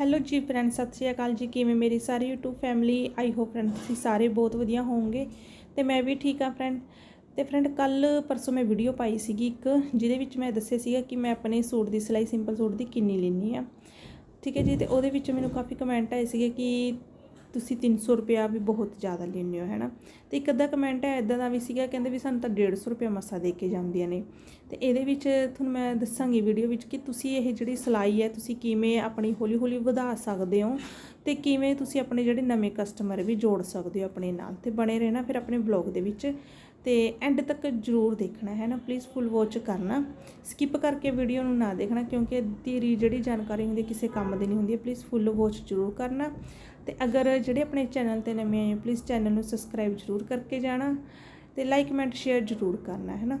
Hello ਜੀ friend ਸਤਿ ਸ਼੍ਰੀ ਅਕਾਲ ਜੀ। ਕਿਵੇਂ ਮੇਰੀ ਸਾਰੀ YouTube family I hope friend ਤੁਸੀਂ ਸਾਰੇ ਬਹੁਤ ਵਧੀਆ ਹੋਵੋਗੇ ਤੇ ਮੈਂ ਵੀ ਠੀਕ ਆ ਫਰੈਂਡ ਤੇ ਫਰੈਂਡ ਕੱਲ ਪਰਸੋਂ ਮੈਂ ਵੀਡੀਓ ਪਾਈ ਸੀਗੀ ਇੱਕ, ਜਿਹਦੇ ਵਿੱਚ ਮੈਂ ਦੱਸਿਆ ਸੀਗਾ ਕਿ ਮੈਂ ਆਪਣੇ ਸੂਟ ਦੀ ਸਿਲਾਈ ਸਿੰਪਲ ਸੂਟ ਦੀ ਕਿੰਨੀ ਲੈਣੀ ਆ ਠੀਕ ਹੈ ਜੀ, ਤੇ ਉਹਦੇ ਵਿੱਚ ਮੈਨੂੰ ਕਾਫੀ ਕਮੈਂਟ ਆਏ ਸੀਗੇ ਕਿ ਤੁਸੀਂ 300 ਰੁਪਿਆ ਵੀ ਬਹੁਤ ਜ਼ਿਆਦਾ ਲੈਂਦੇ ਹੋ, ਹੈਨਾ? ਤੇ ਇੱਕ ਅੱਧਾ ਕਮੈਂਟ ਹੈ ਇਦਾਂ ਦਾ ਵੀ ਸੀਗਾ, ਕਹਿੰਦੇ ਵੀ ਸਾਨੂੰ ਤਾਂ 150 ਰੁਪਿਆ ਮਸਾ ਦੇ ਕੇ ਜਾਂਦੀਆਂ ਨੇ। ਤੇ ਇਹਦੇ ਵਿੱਚ ਤੁਹਾਨੂੰ ਮੈਂ ਦੱਸਾਂਗੀ ਵੀਡੀਓ ਵਿੱਚ ਕਿ ਤੁਸੀਂ ਇਹ ਜਿਹੜੀ ਸਿਲਾਈ ਹੈ, ਤੁਸੀਂ ਕਿਵੇਂ ਆਪਣੀ ਹੌਲੀ ਹੌਲੀ ਵਧਾ ਸਕਦੇ ਹੋ ਤੇ ਕਿਵੇਂ ਤੁਸੀਂ ਆਪਣੇ ਜਿਹੜੇ ਨਵੇਂ ਕਸਟਮਰ ਵੀ ਜੋੜ ਸਕਦੇ ਹੋ ਆਪਣੇ ਨਾਲ। ਤੇ ਬਣੇ ਰਹਿਣਾ ਫਿਰ ਆਪਣੇ ਬਲੌਗ ਦੇ ਵਿੱਚ। ਤੇ ਐਂਡ ਤੱਕ ਜਰੂਰ ਦੇਖਣਾ ਹੈ ਨਾ ਪਲੀਜ਼ ਫੁੱਲ ਵਾਚ ਕਰਨਾ। ਸਕਿਪ ਕਰਕੇ ਵੀਡੀਓ ਨੂੰ ਨਾ ਦੇਖਣਾ, ਕਿਉਂਕਿ ਤੇਰੀ ਜਿਹੜੀ ਜਾਣਕਾਰੀ ਹੁੰਦੀ ਕਿਸੇ ਕੰਮ ਦੀ ਨਹੀਂ ਹੁੰਦੀ ਪਲੀਜ਼ ਫੁੱਲ ਵਾਚ ਜਰੂਰ ਕਰਨਾ। ਤੇ ਅਗਰ ਜਿਹੜੇ ਆਪਣੇ ਚੈਨਲ ਤੇ ਨਵੇਂ ਆਏ ਪਲੀਜ਼ ਚੈਨਲ ਨੂੰ ਸਬਸਕ੍ਰਾਈਬ ਜਰੂਰ ਕਰਕੇ ਜਾਣਾ ਤੇ ਲਾਈਕ ਕਮੈਂਟ ਸ਼ੇਅਰ ਜਰੂਰ ਕਰਨਾ, ਹੈ ਨਾ?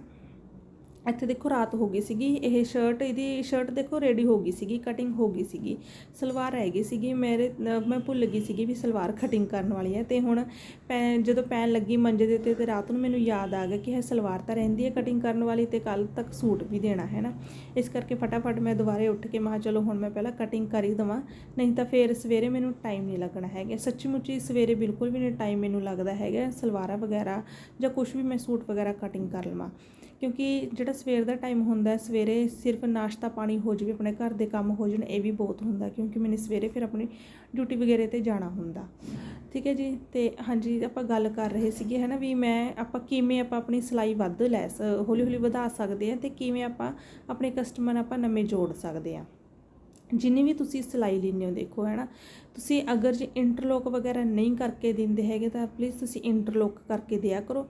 ਇੱਥੇ ਦੇਖੋ ਰਾਤ ਹੋ ਗਈ ਸੀਗੀ, ਇਹ ਸ਼ਰਟ ਇਹਦੀ ਸ਼ਰਟ ਦੇਖੋ ਰੈਡੀ ਹੋ ਗਈ ਸੀਗੀ ਕਟਿੰਗ ਹੋ ਗਈ ਸੀਗੀ, ਸਲਵਾਰ ਰਹਿ ਗਈ ਸੀਗੀ, ਮੇਰੇ, ਮੈਂ ਭੁੱਲ ਗਈ ਸੀਗੀ ਵੀ ਸਲਵਾਰ ਕਟਿੰਗ ਕਰਨ ਵਾਲੀ ਹੈ ਤੇ ਹੁਣ ਪੈ, ਜਦੋਂ ਪੈਣ ਲੱਗੀ ਮੰਜੇ ਦੇ 'ਤੇ ਤੇ ਰਾਤ ਨੂੰ ਮੈਨੂੰ ਯਾਦ ਆ ਗਿਆ ਕਿ ਇਹ ਸਲਵਾਰ ਤਾਂ ਰਹਿੰਦੀ ਹੈ ਕਟਿੰਗ ਕਰਨ ਵਾਲੀ ਤੇ ਕੱਲ ਤੱਕ ਸੂਟ ਵੀ ਦੇਣਾ, ਹੈ ਨਾ? ਇਸ ਕਰਕੇ ਫਟਾਫਟ ਮੈਂ ਦੁਬਾਰੇ ਉੱਠ ਕੇ ਮਹਾ ਚਲੋ ਹੁਣ ਮੈਂ ਪਹਿਲਾਂ ਕਟਿੰਗ ਕਰ ਹੀ ਦਵਾਂ, ਨਹੀਂ ਤਾਂ ਫੇਰ ਸਵੇਰੇ ਮੈਨੂੰ ਟਾਈਮ ਨਹੀਂ ਲੱਗਣਾ ਹੈਗਾ। ਸੱਚੀ ਮੁੱਚੀ ਸਵੇਰੇ ਬਿਲਕੁਲ ਵੀ ਨਹੀਂ ਟਾਈਮ ਮੈਨੂੰ ਲੱਗਦਾ ਹੈਗਾ ਸਲਵਾਰਾਂ ਵਗੈਰਾ ਜਾਂ ਕੁਝ ਵੀ ਮੈਂ ਸੂਟ ਵਗੈਰਾ ਕਟਿੰਗ ਕਰ ਲਵਾਂ, ਕਿਉਂਕਿ ਜਿਹੜਾ ਸਵੇਰ ਦਾ ਟਾਈਮ ਹੁੰਦਾ ਸਵੇਰੇ ਸਿਰਫ ਨਾਸ਼ਤਾ ਪਾਣੀ ਹੋ ਜਾਵੇ, ਆਪਣੇ ਘਰ ਦੇ ਕੰਮ ਹੋ ਜਾਣ, ਇਹ ਵੀ ਬਹੁਤ ਹੁੰਦਾ ਕਿਉਂਕਿ ਮੈਨੇ ਸਵੇਰੇ ਫਿਰ ਆਪਣੀ ਡਿਊਟੀ ਵਗੈਰੇ ਤੇ ਜਾਣਾ ਹੁੰਦਾ। ਠੀਕ ਹੈ ਜੀ? ਤੇ ਹਾਂਜੀ, ਆਪਾਂ ਗੱਲ ਕਰ ਰਹੇ ਸੀਗੇ, ਹੈ ਨਾ, ਵੀ ਮੈਂ ਆਪਾਂ ਕਿਵੇਂ ਆਪਾਂ ਆਪਣੀ ਸਿਲਾਈ ਵੱਧ ਲੈ ਹੌਲੀ ਹੌਲੀ ਵਧਾ ਸਕਦੇ ਆ ਤੇ ਕਿਵੇਂ ਆਪਾਂ ਆਪਣੇ ਕਸਟਮਰ ਆਪਾਂ ਨਵੇਂ ਜੋੜ ਸਕਦੇ ਆ ਜਿੰਨੀ ਵੀ ਤੁਸੀਂ ਸਿਲਾਈ ਲੈਂਦੇ ਹੋ, ਦੇਖੋ, ਹੈ ਨਾ, ਤੁਸੀਂ ਅਗਰ ਜੇ ਇੰਟਰਲੋਕ ਵਗੈਰਾ ਨਹੀਂ ਕਰਕੇ ਦਿੰਦੇ ਹੈਗੇ ਤਾਂ ਪਲੀਜ਼ ਤੁਸੀਂ ਇੰਟਰਲੋਕ ਕਰਕੇ ਦਿਆ ਕਰੋ।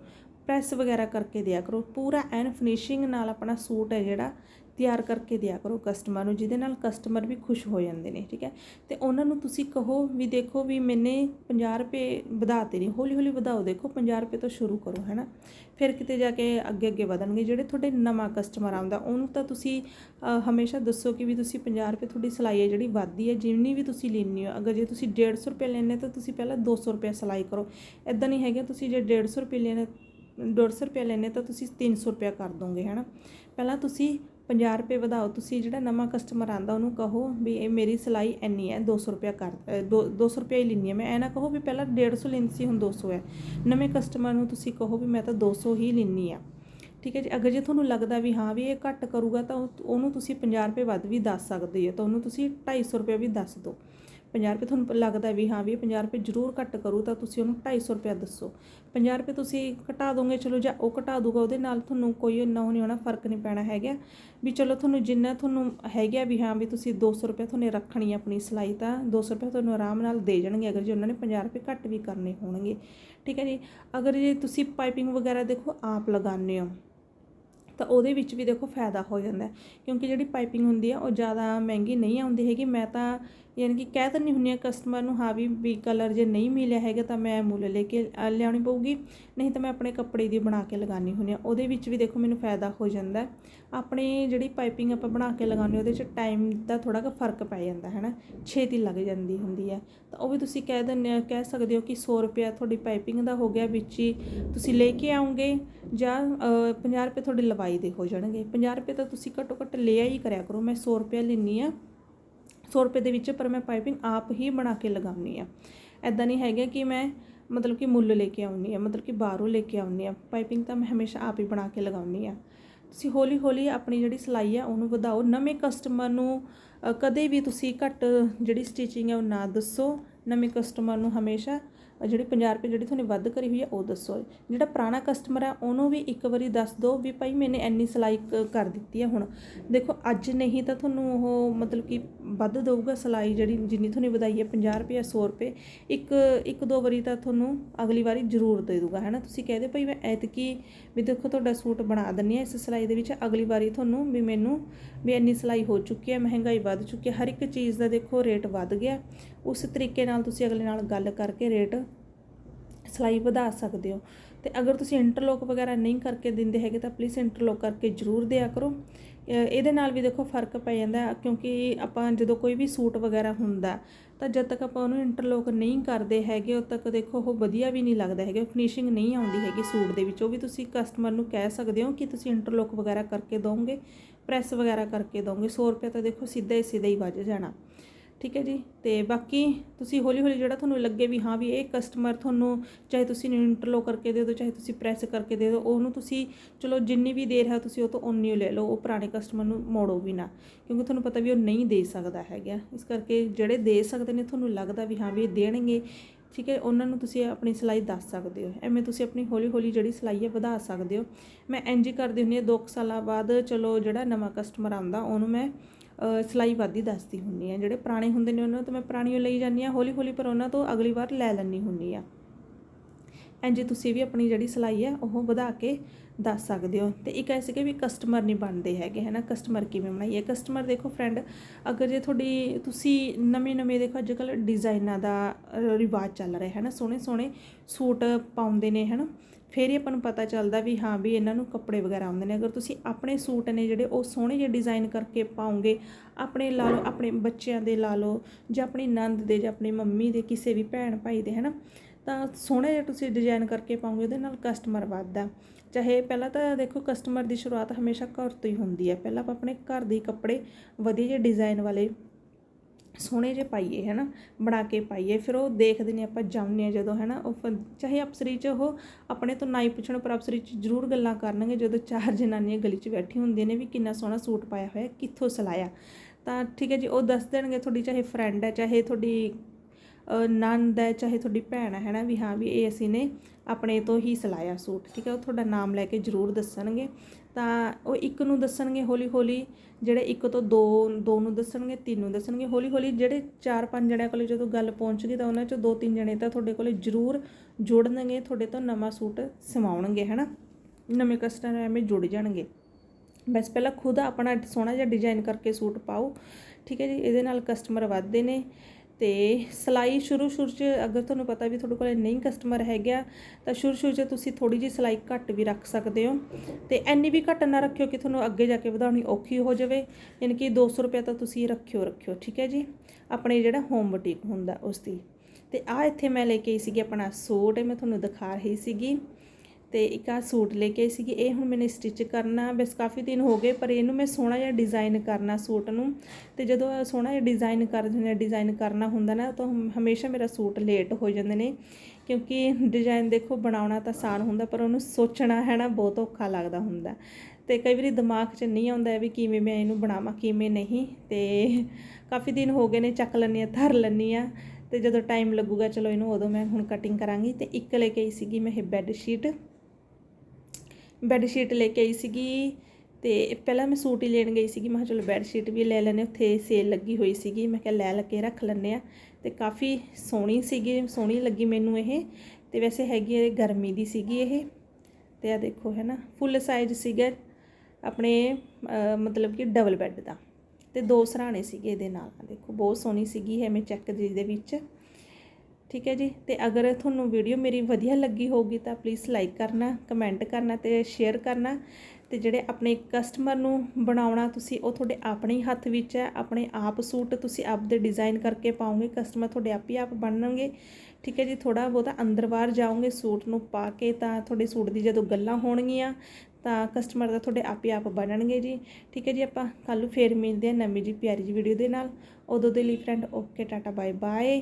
ਪ੍ਰੈਸ ਵਗੈਰਾ ਕਰਕੇ ਦਿਆ ਕਰੋ। ਪੂਰਾ ਐਨ ਫਿਨਿਸ਼ਿੰਗ ਨਾਲ ਆਪਣਾ ਸੂਟ ਹੈ ਜਿਹੜਾ, ਤਿਆਰ ਕਰਕੇ ਦਿਆ ਕਰੋ ਕਸਟਮਰ ਨੂੰ, ਜਿਹਦੇ ਨਾਲ ਕਸਟਮਰ ਵੀ ਖੁਸ਼ ਹੋ ਜਾਂਦੇ ਨੇ, ਠੀਕ ਹੈ? ਤੇ ਉਹਨਾਂ ਨੂੰ ਤੁਸੀਂ ਕਹੋ ਵੀ ਦੇਖੋ ਵੀ ਮੈਨੇ 50 ਰੁਪਏ ਵਧਾਤੇ ਨੇ, ਹੌਲੀ ਹੌਲੀ ਵਧਾਓ ਦੇਖੋ 50 ਰੁਪਏ ਤੋਂ ਸ਼ੁਰੂ ਕਰੋ, ਹੈ ਨਾ? ਫਿਰ ਕਿਤੇ ਜਾ ਕੇ ਅੱਗੇ ਅੱਗੇ ਵਧਣਗੇ, ਜਿਹੜੇ ਤੁਹਾਡੇ ਨਵਾਂ ਕਸਟਮਰ ਆਉਂਦਾ, ਉਹਨੂੰ ਤਾਂ ਤੁਸੀਂ ਹਮੇਸ਼ਾ ਦੱਸੋ ਕਿ ਵੀ ਤੁਸੀਂ 50 ਰੁਪਏ ਤੁਹਾਡੀ ਸਿਲਾਈ ਹੈ ਜਿਹੜੀ ਵੱਧਦੀ ਹੈ, ਜਿੰਨੀ ਵੀ ਤੁਸੀਂ ਲੈਣੀ ਹੋ। ਅਗਰ ਜੇ ਤੁਸੀਂ 150 ਰੁਪਏ ਲੈਣੇ ਤਾਂ ਤੁਸੀਂ ਪਹਿਲਾਂ 200 ਰੁਪਏ ਸਿਲਾਈ ਕਰੋ। ਇਦਾਂ ਨਹੀਂ ਹੈਗਾ, ਤੁਸੀਂ ਜੇ 150 ਰੁਪਏ ਲੈਣੇ 150 ਰੁਪਏ ਲੈਣੇ ਤਾਂ ਤੁਸੀਂ 300 ਰੁਪਏ ਕਰ ਦੋਗੇ ਹੈ ਨਾ ਪਹਿਲਾਂ ਤੁਸੀਂ 50 ਰੁਪਏ ਵਧਾਓ ਤੁਸੀਂ ਜਿਹੜਾ ਨਵਾਂ ਕਸਟਮਰ ਆਂਦਾ ਉਹਨੂੰ ਕਹੋ ਵੀ ਇਹ ਮੇਰੀ ਸਿਲਾਈ ਇੰਨੀ ਹੈ 200 ਰੁਪਏ ਕਰ ਅ, ਦੋ 200 ਰੁਪਏ ਹੀ ਲੈਣੀ ਹੈ ਮੈਂ ਐ ਨਾ ਕਹੋ ਵੀ ਪਹਿਲਾਂ 150 ਲੈਂਦੀ ਸੀ ਹੁਣ 200 ਹੈ। ਨਵੇਂ ਕਸਟਮਰ ਨੂੰ ਤੁਸੀਂ ਕਹੋ ਵੀ ਮੈਂ ਤਾਂ 200 ਹੀ ਲੈਣੀ ਆ ਠੀਕ ਹੈ ਜੀ? ਅਗਰ ਜੇ ਤੁਹਾਨੂੰ ਲੱਗਦਾ ਵੀ ਹਾਂ ਵੀ ਇਹ ਘੱਟ ਕਰੂਗਾ ਤਾਂ ਉਹ- ਉਹਨੂੰ ਤੁਸੀਂ 50 ਰੁਪਏ ਵੱਧ ਵੀ ਦੱਸ ਸਕਦੇ ਹੋ ਤਾਂ ਉਹਨੂੰ ਤੁਸੀਂ 250 ਰੁਪਏ ਵੀ ਦੱਸ ਦਿਓ। 50 ਰੁਪਏ ਤੁਹਾਨੂੰ ਲੱਗਦਾ ਵੀ ਹਾਂ ਵੀ ਇਹ 50 ਰੁਪਏ ਜ਼ਰੂਰ ਘੱਟ ਕਰੂ ਤਾਂ ਤੁਸੀਂ ਉਹਨੂੰ 250 ਰੁਪਏ ਦੱਸੋ। 50 ਰੁਪਏ ਤੁਸੀਂ ਘਟਾ ਦੋਗੇ, ਚਲੋ ਜਾਂ ਉਹ ਘਟਾ ਦੂਗਾ, ਉਹਦੇ ਨਾਲ ਤੁਹਾਨੂੰ ਕੋਈ ਇੰਨਾ ਉਹ ਨਹੀਂ ਹੋਣਾ, ਫ਼ਰਕ ਨਹੀਂ ਪੈਣਾ ਹੈਗਾ। ਵੀ ਚਲੋ ਤੁਹਾਨੂੰ ਜਿੰਨਾ ਤੁਹਾਨੂੰ ਹੈਗਾ ਵੀ ਹਾਂ ਵੀ ਤੁਸੀਂ 200 ਰੁਪਏ ਤੁਹਾਨੂੰ ਰੱਖਣੀ ਆਪਣੀ ਸਿਲਾਈ ਤਾਂ 200 ਰੁਪਏ ਤੁਹਾਨੂੰ ਆਰਾਮ ਨਾਲ ਦੇ ਜਾਣਗੇ, ਅਗਰ ਜੇ ਉਹਨਾਂ ਨੇ 50 ਰੁਪਏ ਘੱਟ ਵੀ ਕਰਨੇ ਹੋਣਗੇ। ਠੀਕ ਹੈ ਜੀ? ਅਗਰ ਜੇ ਤੁਸੀਂ ਪਾਈਪਿੰਗ ਵਗੈਰਾ ਦੇਖੋ ਆਪ ਲਗਾਉਂਦੇ ਹੋ, ਤਾਂ ਉਹਦੇ ਵਿੱਚ ਵੀ ਦੇਖੋ ਫਾਇਦਾ ਹੋ ਜਾਂਦਾ। ਕਿਉਂਕਿ ਜਿਹੜੀ ਪਾਈਪਿੰਗ ਹੁੰਦੀ ਆ, ਉਹ ਜ਼ਿਆਦਾ ਮਹਿੰਗੀ ਨਹੀਂ ਆਉਂਦੀ ਹੈਗੀ। ਮੈਂ ਤਾਂ ਯਾਨੀ ਕਿ ਕਹਿ ਦਿੰਦੀ ਹੁੰਦੀ ਆ ਕਸਟਮਰ ਨੂੰ ਹਾਂ ਵੀ ਵੀ ਕਲਰ ਜੇ ਨਹੀਂ ਮਿਲਿਆ ਹੈਗਾ ਤਾਂ ਮੈਂ ਮੁੱਲ ਲੈ ਕੇ ਲਿਆਉਣੀ ਪਊਗੀ ਨਹੀਂ ਤਾਂ ਮੈਂ ਆਪਣੇ ਕੱਪੜੇ ਦੀ ਬਣਾ ਕੇ ਲਗਾਉਣੀ ਹੁੰਦੀ ਆ ਉਹਦੇ ਵਿੱਚ ਵੀ ਦੇਖੋ ਮੈਨੂੰ ਫਾਇਦਾ ਹੋ ਜਾਂਦਾ ਆਪਣੇ ਜਿਹੜੀ ਪਾਈਪਿੰਗ ਆਪਾਂ ਬਣਾ ਕੇ ਲਗਾਉਂਦੇ ਉਹਦੇ 'ਚ ਟਾਈਮ ਦਾ ਥੋੜਾ ਕੁ ਫ਼ਰਕ ਪੈ ਜਾਂਦਾ ਹੈ ਨਾ ਛੇਤੀ ਲੱਗ ਜਾਂਦੀ ਹੁੰਦੀ ਹੈ। ਤਾਂ ਉਹ ਵੀ ਤੁਸੀਂ ਕਹਿ ਦਿੰਦੇ ਕਹਿ ਸਕਦੇ ਹੋ ਕਿ 100 ਰੁਪਿਆ ਤੁਹਾਡੀ ਪਾਈਪਿੰਗ ਦਾ ਹੋ ਗਿਆ ਵਿੱਚ ਹੀ ਤੁਸੀਂ ਲੈ ਕੇ ਆਉਂਗੇ ਜਾਂ ਅ, 50 ਰੁਪਏ ਤੁਹਾਡੀ ਲਵਾਈ ਦੇ ਹੋ ਜਾਣਗੇ। 50 ਰੁਪਏ ਤਾਂ ਤੁਸੀਂ ਘੱਟੋ ਘੱਟ ਲਿਆ ਹੀ ਕਰਿਆ ਕਰੋ ਮੈਂ 100 ਰੁਪਏ ਲੈਂਦੀ ਆ 100 ਰੁਪਏ ਦੇ ਵਿੱਚ, ਪਰ ਮੈਂ ਪਾਈਪਿੰਗ ਆਪ ਹੀ ਬਣਾ ਕੇ ਲਗਾਉਣੀ ਆ ਐਦਾਂ ਨਹੀਂ ਹੈਗਾ ਕਿ ਮੈਂ ਮਤਲਬ ਕਿ ਮੁੱਲ ਲੈ ਕੇ ਆਉਣੀ ਆ ਮਤਲਬ ਕਿ ਬਾਹਰੋਂ ਲੈ ਕੇ ਆਉਣੀ ਆ ਪਾਈਪਿੰਗ ਤਾਂ ਮੈਂ ਹਮੇਸ਼ਾ ਆਪ ਹੀ ਬਣਾ ਕੇ ਲਗਾਉਣੀ ਆ ਤੁਸੀਂ ਹੌਲੀ ਹੌਲੀ ਆਪਣੀ ਜਿਹੜੀ ਸਿਲਾਈ ਆ, ਉਹਨੂੰ ਵਧਾਓ। ਨਵੇਂ ਕਸਟਮਰ ਨੂੰ ਕਦੇ ਵੀ ਤੁਸੀਂ ਘੱਟ ਜਿਹੜੀ ਸਟਿਚਿੰਗ ਹੈ ਉਹ ਨਾ ਦੱਸੋ। ਨਵੇਂ ਕਸਟਮਰ ਨੂੰ ਹਮੇਸ਼ਾ ਜਿਹੜੀ 50 ਰੁਪਏ ਜਿਹੜੀ ਤੁਹਾਨੂੰ ਵੱਧ ਕਰੀ ਹੋਈ ਹੈ ਉਹ ਦੱਸੋ। ਜਿਹੜਾ ਪੁਰਾਣਾ ਕਸਟਮਰ ਹੈ ਉਹਨੂੰ ਵੀ ਇੱਕ ਵਾਰੀ ਦੱਸ ਦਿਓ ਵੀ ਭਾਈ ਮੈਨੇ ਇੰਨੀ ਸਿਲਾਈ ਕ- ਕਰ ਦਿੱਤੀ ਹੈ ਹੁਣ। ਦੇਖੋ, ਅੱਜ ਨਹੀਂ ਤਾਂ ਤੁਹਾਨੂੰ ਉਹ ਮਤਲਬ ਕਿ ਵੱਧ ਦਊਗਾ ਸਿਲਾਈ ਜਿਹੜੀ ਜਿੰਨੀ ਤੁਹਾਨੂੰ ਵਧਾਈ ਹੈ 50 ਰੁਪਏ 100 ਰੁਪਏ। ਇੱਕ ਇੱਕ ਦੋ ਵਾਰੀ ਤਾਂ ਤੁਹਾਨੂੰ ਅਗਲੀ ਵਾਰੀ ਜ਼ਰੂਰ ਦੇ ਦੂਗਾ ਹੈ ਨਾ? ਤੁਸੀਂ ਕਹਦੇ ਭਾਈ ਮੈਂ ਐਤਕੀ ਵੀ ਦੇਖੋ ਤੁਹਾਡਾ ਸੂਟ ਬਣਾ ਦਿੰਨੀ ਆ ਇਸ ਸਿਲਾਈ ਦੇ ਵਿੱਚ, ਅਗਲੀ ਵਾਰੀ ਤੁਹਾਨੂੰ ਵੀ ਮੈਨੂੰ ਵੀ ਐਨੀ ਸਿਲਾਈ ਹੋ ਚੁੱਕੀ ਹੈ ਮਹਿੰਗਾਈ ਵੱਧ ਚੁੱਕੀ ਹੈ ਹਰ ਇੱਕ ਚੀਜ਼ ਦਾ ਦੇਖੋ ਰੇਟ ਵੱਧ ਗਿਆ। ਉਸ ਤਰੀਕੇ ਨਾਲ ਤੁਸੀਂ ਅਗਲੇ ਨਾਲ ਗੱਲ ਕਰਕੇ ਰੇਟ ਸਿਲਾਈ ਵਧਾ ਸਕਦੇ ਹੋ। ਤੇ ਅਗਰ ਤੁਸੀਂ ਇੰਟਰਲੋਕ ਵਗੈਰਾ ਨਹੀਂ ਕਰਕੇ ਦਿੰਦੇ ਹੈਗੇ ਤਾਂ ਪਲੀਜ਼ ਇੰਟਰਲੋਕ ਕਰਕੇ ਜ਼ਰੂਰ ਦਿਆ ਕਰੋ। ਇਹਦੇ ਨਾਲ ਵੀ ਦੇਖੋ ਫ਼ਰਕ ਪੈ ਜਾਂਦਾ ਕਿਉਂਕਿ ਆਪਾਂ ਜਦੋਂ ਕੋਈ ਵੀ ਸੂਟ ਵਗੈਰਾ ਹੁੰਦਾ, ਤਾਂ ਜਦ ਤੱਕ ਆਪਾਂ ਉਹਨੂੰ ਇੰਟਰਲੋਕ ਨਹੀਂ ਕਰਦੇ ਹੈਗੇ, ਉਦ ਤੱਕ ਦੇਖੋ ਉਹ ਵਧੀਆ ਵੀ ਨਹੀਂ ਲੱਗਦਾ ਹੈਗਾ ਫਿਨਿਸ਼ਿੰਗ ਨਹੀਂ ਆਉਂਦੀ ਹੈਗੀ ਸੂਟ ਦੇ ਵਿੱਚ। ਉਹ ਵੀ ਤੁਸੀਂ ਕਸਟਮਰ ਨੂੰ ਕਹਿ ਸਕਦੇ ਹੋ ਕਿ ਤੁਸੀਂ ਇੰਟਰਲੋਕ ਵਗੈਰਾ ਕਰਕੇ ਦੋਗੇ ਪ੍ਰੈਸ ਵਗੈਰਾ ਕਰਕੇ ਦੋਗੇ 100 ਰੁਪਏ ਤਾਂ ਦੇਖੋ ਸਿੱਧਾ ਹੀ ਸਿੱਧਾ ਹੀ ਵੱਜ ਜਾਣਾ। ਠੀਕ ਹੈ ਜੀ? ਤੇ ਬਾਕੀ ਤੁਸੀਂ ਹੌਲੀ ਹੌਲੀ ਜਿਹੜਾ ਤੁਹਾਨੂੰ ਲੱਗੇ ਵੀ ਹਾਂ ਵੀ ਇਹ ਕਸਟਮਰ ਤੁਹਾਨੂੰ ਚਾਹੇ ਤੁਸੀਂ ਇੰਟਰਲੋ ਕਰਕੇ ਦੇ ਦਿਓ, ਚਾਹੇ ਤੁਸੀਂ ਪ੍ਰੈਸ ਕਰਕੇ ਦੇ ਦਿਓ, ਉਹਨੂੰ ਤੁਸੀਂ ਚਲੋ ਜਿੰਨੀ ਵੀ ਦੇਰ ਹੈ ਤੁਸੀਂ ਉਹ ਤੋਂ ਉਨੀ ਲੈ ਲਓ, ਉਹ ਪੁਰਾਣੇ ਕਸਟਮਰ ਨੂੰ ਮੋੜੋ ਵੀ ਨਾ। ਕਿਉਂਕਿ ਤੁਹਾਨੂੰ ਪਤਾ ਵੀ ਉਹ ਨਹੀਂ ਦੇ ਸਕਦਾ ਹੈਗਾ। ਇਸ ਕਰਕੇ ਜਿਹੜੇ ਦੇ ਸਕਦੇ ਨੇ, ਤੁਹਾਨੂੰ ਲੱਗਦਾ ਵੀ ਹਾਂ ਵੀ ਇਹ ਦੇਣਗੇ, ਠੀਕ ਹੈ? ਉਹਨਾਂ ਨੂੰ ਤੁਸੀਂ ਆਪਣੀ ਸਿਲਾਈ ਦੱਸ ਸਕਦੇ ਹੋ। ਐਵੇਂ ਤੁਸੀਂ ਆਪਣੀ ਹੌਲੀ ਹੌਲੀ ਜਿਹੜੀ ਸਿਲਾਈ ਹੈ ਵਧਾ ਸਕਦੇ ਹੋ। ਮੈਂ ਇੰਜ ਹੀ ਕਰਦੀ ਹੁੰਦੀ ਹਾਂ 2 ਸਾਲਾਂ ਬਾਅਦ ਚਲੋ ਜਿਹੜਾ ਨਵਾਂ ਕਸਟਮਰ ਆਉਂਦਾ, ਉਹਨੂੰ ਮੈਂ ਸਿਲਾਈ ਵਾਦੀ ਦੱਸਦੀ ਹੁੰਦੀ ਆ ਜਿਹੜੇ ਪੁਰਾਣੇ ਹੁੰਦੇ ਨੇ ਉਹਨਾਂ ਤੋਂ ਮੈਂ ਪੁਰਾਣੀ ਲਈ ਜਾਂਦੀ ਆ ਹੌਲੀ ਹੌਲੀ ਪਰ ਉਹਨਾਂ ਤੋਂ ਅਗਲੀ ਵਾਰ ਲੈ ਲੈਣੀ ਹੁੰਦੀ ਆ ਇੰਜ ਤੁਸੀਂ ਵੀ ਆਪਣੀ ਜਿਹੜੀ ਸਿਲਾਈ ਹੈ, ਉਹ ਵਧਾ ਕੇ ਦੱਸ ਸਕਦੇ ਹੋ। ਤੇ ਇੱਕ ਐਸੇ ਕਿ ਵੀ ਕਸਟਮਰ ਨਹੀਂ ਬਣਦੇ ਹੈਗੇ ਹੈ ਨਾ ਕਸਟਮਰ ਕਿਵੇਂ ਬਣਾਈਏ? ਕਸਟਮਰ ਦੇਖੋ ਫਰੈਂਡ ਅਗਰ ਜੇ ਤੁਹਾਡੀ, ਤੁਸੀਂ ਨਵੇਂ ਨਵੇਂ ਦੇਖੋ ਅੱਜ ਕੱਲ ਡਿਜ਼ਾਈਨਾਂ ਦਾ ਰਿਵਾਜ ਚੱਲ ਰਿਹਾ ਹੈ ਨਾ ਸੋਹਣੇ ਸੋਹਣੇ ਸੂਟ ਪਾਉਂਦੇ ਨੇ ਹੈ ਨਾ ਫਿਰ ਹੀ ਆਪਾਂ ਨੂੰ ਪਤਾ ਚੱਲਦਾ ਵੀ ਹਾਂ, ਵੀ ਇਹਨਾਂ ਨੂੰ ਕੱਪੜੇ ਵਗੈਰਾ ਆਉਂਦੇ ਨੇ। ਅਗਰ ਤੁਸੀਂ ਆਪਣੇ ਸੂਟ ਨੇ ਜਿਹੜੇ ਉਹ ਸੋਹਣੇ ਜਿਹੇ ਡਿਜ਼ਾਈਨ ਕਰਕੇ ਪਾਉਂਗੇ, ਆਪਣੇ ਲਾ ਲਓ, ਆਪਣੇ ਬੱਚਿਆਂ ਦੇ ਲਾ ਲਓ, ਜਾਂ ਆਪਣੀ ਨੰਦ ਦੇ, ਜਾਂ ਆਪਣੀ ਮੰਮੀ ਦੇ, ਕਿਸੇ ਵੀ ਭੈਣ ਭਾਈ ਦੇ ਹੈ ਨਾ ਤਾਂ ਸੋਹਣੇ ਜਿਹਾ ਤੁਸੀਂ ਡਿਜ਼ਾਈਨ ਕਰਕੇ ਪਾਉਂਗੇ, ਉਹਦੇ ਨਾਲ ਕਸਟਮਰ ਵੱਧਦਾ। ਚਾਹੇ ਪਹਿਲਾਂ ਤਾਂ ਦੇਖੋ ਕਸਟਮਰ ਦੀ ਸ਼ੁਰੂਆਤ ਹਮੇਸ਼ਾ ਘਰ ਤੋਂ ਹੀ ਹੁੰਦੀ ਹੈ। ਪਹਿਲਾਂ ਆਪਾਂ ਆਪਣੇ ਘਰ ਦੇ ਕੱਪੜੇ ਵਧੀਆ ਜਿਹੇ ਡਿਜ਼ਾਈਨ ਵਾਲੇ ਸੋਹਣੇ ਜਿਹੇ ਪਾਈਏ ਹੈ ਨਾ ਬਣਾ ਕੇ ਪਾਈਏ। ਫਿਰ ਉਹ ਦੇਖਦੇ ਨੇ ਆਪਾਂ, ਜਾਂਦੇ ਆ ਜਦੋਂ ਹੈ ਨਾ ਉਹ ਫਿਰ- ਚਾਹੇ ਅਪਸਰੀ 'ਚ ਉਹ ਆਪਣੇ ਤੋਂ ਨਾ ਹੀ ਪੁੱਛਣ, ਪਰ ਅਪਸਰੀ 'ਚ ਜ਼ਰੂਰ ਗੱਲਾਂ ਕਰਨਗੇ। ਜਦੋਂ ਚਾਰ ਜਨਾਨੀਆਂ ਗਲੀ 'ਚ ਬੈਠੀ ਹੁੰਦੀਆਂ ਨੇ ਵੀ ਕਿੰਨਾ ਸੋਹਣਾ ਸੂਟ ਪਾਇਆ ਹੋਇਆ, ਕਿੱਥੋਂ ਸਿਲਾਇਆ। ਤਾਂ ਠੀਕ ਹੈ ਜੀ, ਉਹ ਦੱਸ ਦੇਣਗੇ। ਤੁਹਾਡੀ ਚਾਹੇ ਫਰੈਂਡ ਹੈ, ਚਾਹੇ ਤੁਹਾਡੀ ਨੰਦ ਹੈ, ਚਾਹੇ ਤੁਹਾਡੀ ਭੈਣ ਹੈ ਨਾ ਵੀ ਹਾਂ, ਵੀ ਇਹ ਅਸੀਂ ਨੇ ਆਪਣੇ ਤੋਂ ਹੀ ਸਿਲਾਇਆ ਸੂਟ, ਠੀਕ ਹੈ, ਉਹ ਤੁਹਾਡਾ ਨਾਮ ਲੈ ਕੇ ਜ਼ਰੂਰ ਦੱਸਣਗੇ। ਤਾਂ ਉਹ ਇੱਕ ਨੂੰ ਦੱਸਣਗੇ ਹੌਲੀ ਹੌਲੀ ਜਿਹੜੇ ਇੱਕ ਤੋਂ ਦੋ ਦੋ ਨੂੰ ਦੱਸਣਗੇ, ਤਿੰਨ ਨੂੰ ਦੱਸਣਗੇ। ਹੌਲੀ ਹੌਲੀ ਜਿਹੜੇ ਚਾਰ ਪੰਜ ਜਣਿਆਂ ਕੋਲੇ ਜਦੋਂ ਗੱਲ ਪਹੁੰਚ ਗਈ ਤਾਂ ਉਹਨਾਂ ਚੋਂ ਦੋ ਤਿੰਨ ਜਣੇ ਤਾਂ ਤੁਹਾਡੇ ਕੋਲੇ ਜ਼ਰੂਰ ਜੁੜਨਗੇ, ਤੁਹਾਡੇ ਤੋਂ ਨਵਾਂ ਸੂਟ ਸਮਾਉਣਗੇ ਹੈ ਨਾ ਨਵੇਂ ਕਸਟਮਰ ਐਵੇਂ ਜੁੜ ਜਾਣਗੇ। ਬਸ ਪਹਿਲਾਂ ਖੁਦ ਆਪਣਾ ਸੋਹਣਾ ਜਿਹਾ ਡਿਜ਼ਾਈਨ ਕਰਕੇ ਸੂਟ ਪਾਓ, ਠੀਕ ਹੈ ਜੀ, ਇਹਦੇ ਨਾਲ ਕਸਟਮਰ ਵੱਧਦੇ ਨੇ। ਤੇ ਸਿਲਾਈ ਸ਼ੁਰੂ ਸ਼ੁਰੂ 'ਚ ਅਗਰ ਤੁਹਾਨੂੰ ਪਤਾ ਵੀ ਤੁਹਾਡੇ ਕੋਲ ਨਹੀਂ ਕਸਟਮਰ ਹੈਗਾ ਤਾਂ ਸ਼ੁਰੂ ਸ਼ੁਰੂ 'ਚ ਤੁਸੀਂ ਥੋੜੀ ਜਿਹੀ ਸਿਲਾਈ ਘੱਟ ਵੀ ਰੱਖ ਸਕਦੇ ਹੋ। ਤੇ ਐਨੀ ਵੀ ਘੱਟ ਨਾ ਰੱਖਿਓ ਕਿ ਤੁਹਾਨੂੰ ਅੱਗੇ ਜਾ ਕੇ ਵਧਾਉਣੀ ਔਖੀ ਹੋ ਜਾਵੇ, ਯਾਨੀ ਕਿ 200 ਰੁਪਏ ਤਾਂ ਤੁਸੀਂ ਰੱਖਿਓ ਰੱਖਿਓ, ਠੀਕ ਹੈ ਜੀ? ਆਪਣੇ ਜਿਹੜਾ ਹੋਮ ਬੁਟੀਕ ਹੁੰਦਾ ਉਸ ਦੀ ਤੇ ਆ ਇੱਥੇ ਮੈਂ ਲੈ ਕੇ ਆਈ ਸੀਗੀ ਆਪਣਾ ਸੂਟ, ਇਹ ਮੈਂ ਤੁਹਾਨੂੰ ਦਿਖਾ ਰਹੀ ਸੀਗੀ। ਤੇ ਇੱਕ ਆ ਸੂਟ ਲੈ ਕੇ ਆਈ ਸੀਗੀ। ਇਹ ਹੁਣ ਮੈਨੇ ਸਟਿਚ ਕਰਨਾ, ਬਸ ਕਾਫੀ ਦਿਨ ਹੋ ਗਏ, ਪਰ ਇਹਨੂੰ ਮੈਂ ਸੋਹਣਾ ਜਿਹਾ ਡਿਜ਼ਾਈਨ ਕਰਨਾ ਸੂਟ ਨੂੰ। ਤੇ ਜਦੋਂ ਸੋਹਣਾ ਜਿਹਾ ਡਿਜ਼ਾਈਨ ਕਰ ਦਿੰਦੇ ਡਿਜ਼ਾਈਨ ਕਰਨਾ ਹੁੰਦਾ ਨਾ, ਤਾਂ ਹਮ- ਹਮੇਸ਼ਾ ਮੇਰਾ ਸੂਟ ਲੇਟ ਹੋ ਜਾਂਦੇ ਨੇ। ਕਿਉਂਕਿ ਡਿਜ਼ਾਈਨ ਦੇਖੋ, ਬਣਾਉਣਾ ਤਾਂ ਆਸਾਨ ਹੁੰਦਾ, ਪਰ ਉਹਨੂੰ ਸੋਚਣਾ ਹੈ ਨਾ ਬਹੁਤ ਔਖਾ ਲੱਗਦਾ ਹੁੰਦਾ। ਤੇ ਕਈ ਵਾਰੀ ਦਿਮਾਗ 'ਚ ਨਹੀਂ ਆਉਂਦਾ ਵੀ ਕਿਵੇਂ ਮੈਂ ਇਹਨੂੰ ਬਣਾਵਾਂ, ਕਿਵੇਂ ਨਹੀਂ। ਤੇ ਕਾਫੀ ਦਿਨ ਹੋ ਗਏ ਨੇ, ਚੱਕ ਲੈਂਦੀ ਹਾਂ, ਧਰ ਲੈਂਦੀ ਹਾਂ। ਤੇ ਜਦੋਂ ਟਾਈਮ ਲੱਗੂਗਾ, ਚਲੋ ਇਹਨੂੰ ਉਦੋਂ ਮੈਂ ਹੁਣ ਕਟਿੰਗ ਕਰਾਂਗੀ। ਤੇ ਇੱਕ ਲੈ ਕੇ ਆਈ ਸੀਗੀ ਮੈਂ ਇਹ ਬੈੱਡ ਸ਼ੀਟ ਬੈੱਡ ਸ਼ੀਟ ਲੈ ਕੇ ਆਈ ਸੀਗੀ ਤੇ ਪਹਿਲਾਂ ਮੈਂ ਸੂਟ ਹੀ ਲੈਣ ਗਈ ਸੀਗੀ। ਮੈਂ ਕਿਹਾ ਚਲੋ ਬੈੱਡ ਸ਼ੀਟ ਵੀ ਲੈ ਲੈਨੇ ਉੱਥੇ ਸੇਲ ਲੱਗੀ ਹੋਈ ਸੀਗੀ। ਮੈਂ ਕਿਹਾ ਲੈ ਲੈ ਕੇ ਰੱਖ ਲੈਨੇ ਆ ਤੇ ਕਾਫੀ ਸੋਹਣੀ ਸੀਗੀ, ਸੋਹਣੀ ਲੱਗੀ ਮੈਨੂੰ ਇਹ। ਤੇ ਵੈਸੇ ਹੈਗੀ ਇਹ ਗਰਮੀ ਦੀ ਸੀਗੀ ਇਹ। ਤੇ ਆ ਦੇਖੋ, ਹੈ ਨਾ? ਫੁੱਲ ਸਾਈਜ਼ ਸੀਗਾ ਆਪਣੇ ਮਤਲਬ ਕਿ ਡਬਲ ਬੈੱਡ ਦਾ। ਤੇ ਦੋ ਸਰਾਣੇ ਸੀਗੇ ਇਹਦੇ ਨਾਲ। ਦੇਖੋ, ਬਹੁਤ ਸੋਹਣੀ ਸੀਗੀ ਐਵੇਂ ਚੈੱਕ ਜੀ ਦੇ ਵਿੱਚ। ਠੀਕ ਹੈ ਜੀ? ਤੇ ਅਗਰ ਤੁਹਾਨੂੰ ਵੀਡੀਓ ਮੇਰੀ ਵਧੀਆ ਲੱਗੀ ਹੋਊਗੀ ਤਾਂ ਪਲੀਜ਼ ਲਾਈਕ ਕਰਨਾ ਕਮੈਂਟ ਕਰਨਾ ਤੇ ਸ਼ੇਅਰ ਕਰਨਾ। ਤੇ ਜਿਹੜੇ ਆਪਣੇ ਕਸਟਮਰ ਨੂੰ ਬਣਾਉਣਾ ਤੁਸੀਂ, ਉਹ ਤੁਹਾਡੇ ਆਪਣੇ ਹੀ ਹੱਥ ਵਿੱਚ ਹੈ। ਆਪਣੇ ਆਪ ਸੂਟ ਤੁਸੀਂ ਆਪ ਦੇ ਡਿਜ਼ਾਈਨ ਕਰਕੇ ਪਾਉਂਗੇ ਕਸਟਮਰ ਤੁਹਾਡੇ ਆਪ ਹੀ ਆਪ ਬਣਨਗੇ। ਠੀਕ ਹੈ ਜੀ? ਥੋੜਾ ਬਹੁਤਾ ਅੰਦਰ ਬਾਹਰ ਜਾਓਗੇ ਸੂਟ ਨੂੰ ਪਾ ਕੇ ਤਾਂ ਤੁਹਾਡੇ ਸੂਟ ਦੀ ਜਦੋਂ ਗੱਲਾਂ ਹੋਣਗੀਆਂ, ਤਾਂ ਕਸਟਮਰ ਦਾ ਤੁਹਾਡੇ ਆਪ ਹੀ ਆਪ ਬਣਨਗੇ ਜੀ। ਠੀਕ ਹੈ ਜੀ? ਆਪਾਂ ਕੱਲ੍ਹ ਨੂੰ ਫੇਰ ਮਿਲਦੇ ਹਾਂ ਨਵੀਂ ਜੀ ਪਿਆਰੀ ਜੀ ਵੀਡੀਓ ਦੇ ਨਾਲ। ਉਦੋਂ ਦੇ ਲਈ friend okay tata bye bye